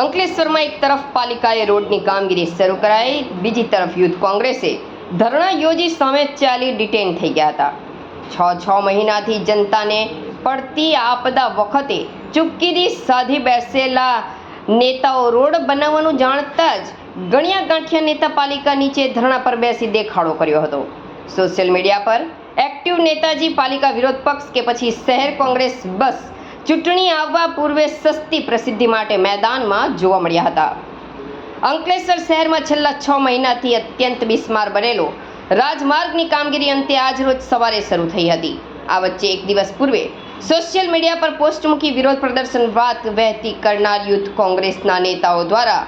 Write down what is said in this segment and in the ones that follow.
અંકલેશ્વરમાં એક તરફ પાલિકાએ રોડની કામગીરી શરૂ કરાઈ, બીજી તરફ યુથ કોંગ્રેસે ધરણા યોજી સામે ચાલી ડિટેન થઈ ગયા હતા. છ છ મહિનાથી જનતાને પડતી આપદા વખતે ચૂપકીદી સાધી બેસેલા નેતાઓ રોડ બનાવવાનું જાણતા જ ગણ્યા ગાંઠિયા નેતા પાલિકા નીચે ધરણા પર બેસી દેખાડો કર્યો હતો. સોશિયલ મીડિયા પર એક્ટિવ નેતાજી પાલિકા વિરોધ પક્ષ કે પછી શહેર કોંગ્રેસ બસ ચૂંટણી આવવા પૂર્વે સસ્તી પ્રસિદ્ધિ માટે મેદાનમાં જોવા મળ્યા હતા. અંકલેશ્વર શહેરમાં છેલ્લા છ મહિનાથી અત્યંત બિસ્માર બનેલો રાજમાર્ગની કામગીરી અંતે આજરોજ સવારે શરૂ થઈ હતી. આ વચ્ચે એક દિવસ પૂર્વે સોશિયલ મીડિયા પર પોસ્ટ મૂકી વિરોધ પ્રદર્શન વાત વહેતી કરનાર યુથ કોંગ્રેસના નેતાઓ દ્વારા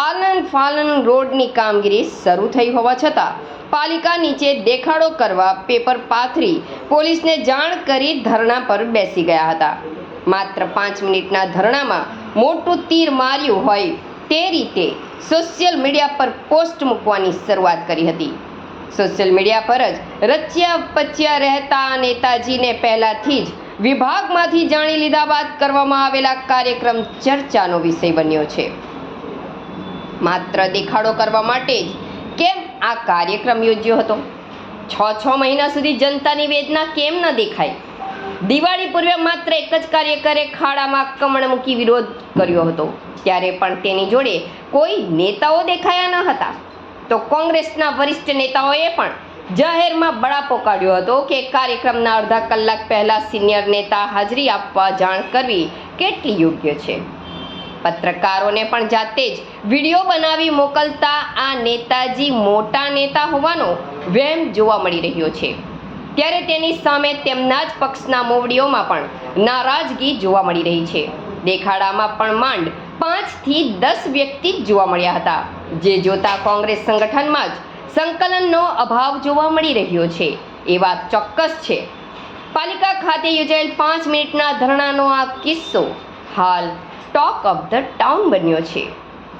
આલન ફાલન રોડની કામગીરી શરૂ થઈ હોવા છતાં પાલિકા નીચે દેખાડો કરવા પેપર પાથરી પોલીસને જાણ કરી ધરણા પર બેસી ગયા હતા. માત્ર પાંચ મિનિટના ધરણામાં મોટું તીર માર્યું હોય તે રીતે સોશિયલ મીડિયા પર પોસ્ટ મૂકવાની શરૂઆત કરી હતી. સોશિયલ મીડિયા પર જ રચ્યા પચ્યા રહેતા નેતાજીને પહેલાથી જ વિભાગમાંથી જાણી લીધા બાદ કરવામાં આવેલા કાર્યક્રમ ચર્ચાનો વિષય બન્યો છે. માત્ર દેખાડો કરવા માટે જ કેમ આ કાર્યક્રમ યોજ્યો હતો? છ છ મહિના સુધી જનતાની વેદના કેમ ન દેખાય દિવાળી પૂર્વે માત્ર એક જ કાર્યકરે ખાડામાં કમણ મૂકી વિરોધ કર્યો હતો. ત્યારે પણ તેની જોડે કોઈ નેતાઓ દેખાયા ન હતા. તો કોંગ્રેસના વરિષ્ઠ નેતાઓએ પણ જાહેરમાં બળાપો કાઢ્યો હતો કે કાર્યક્રમના અડધા કલાક પહેલા સિનિયર નેતા હાજરી આપવા જાણ કરવી કેટલી યોગ્ય છે. પત્રકારોને પણ જાતે જ વીડિયો બનાવી મોકલતા આ નેતાજી મોટા નેતા હોવાનો વહેમ જોવા મળી રહ્યો છે. ત્યારે તેની સામે તેમના જ પક્ષના મોવડીઓમાં પણ નારાજગી જોવા મળી રહી છે. દેખાડામાં પણ માંડ પાંચથી દસ વ્યક્તિ જ જોવા મળ્યા હતા, જે જોતા કોંગ્રેસ સંગઠનમાં જ સંકલનનો અભાવ જોવા મળી રહ્યો છે. એ વાત ચોક્કસ છે. પાલિકા ખાતે યોજાયેલ પાંચ મિનિટના ધરણાનો આ કિસ્સો હાલ ટોક ઓફ ધ ટાઉન બન્યો છે.